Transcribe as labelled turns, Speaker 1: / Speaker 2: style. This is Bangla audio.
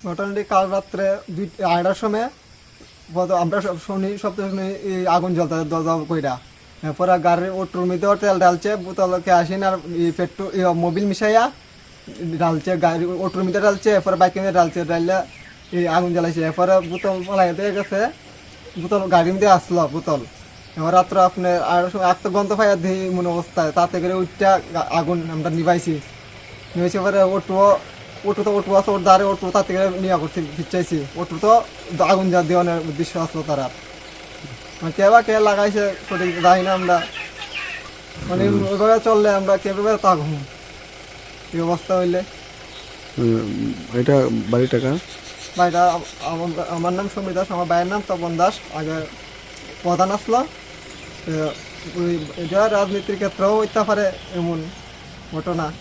Speaker 1: মোটামুটি কাল রাত্রে দুই আড়াইটার সময় আমরা সব শুনি, সপ্তাহে শুনি এই আগুন জ্বলতে দরজা কইরা। এরপরে গাড়ির ও ওটুর মধ্যে তেল ডালছে বোতল কেয়াসিন আর পেট্রোল মোবিল মিশাইয়া ডালছে গাড়ি ওটুর মধ্যে ডালছে এরপরে বাইকের মধ্যে ডালছে ডাললে এই আগুন জ্বালাইছে। এরপরে বোতল ফলাই গেছে। বোতল গাড়ি মধ্যে আসলো বোতল। এবার রাত্র আপনার আর তো গন্ধ পাইয়া দিই মনে অবস্থায় তাতে করে উঠটা আগুন আমরা নিভাইছি। নিয়েছে পরে ওটুও ওটু তো ওটু আছে ওর দ্বারে ওটু তার থেকে নিয়ে করছি ফিরচাইছি ওটু তো আগুন যা দেওয়ানোর উদ্দেশ্য আসলো তারা মানে কে বা কে লাগাইছে সঠিক জানি না আমরা। মানে ওইভাবে চললে আমরা কেভাবে থাকব এই অবস্থা হইলে।
Speaker 2: এটা বাড়ি টাকা
Speaker 1: ভাইটা আমার- নাম সমীর দাস, আমার ভাইয়ের নাম তপন দাস। আগে প্রধান আসলো। রাজনীতির ক্ষেত্রেও হইতে পারে এমন ঘটনা।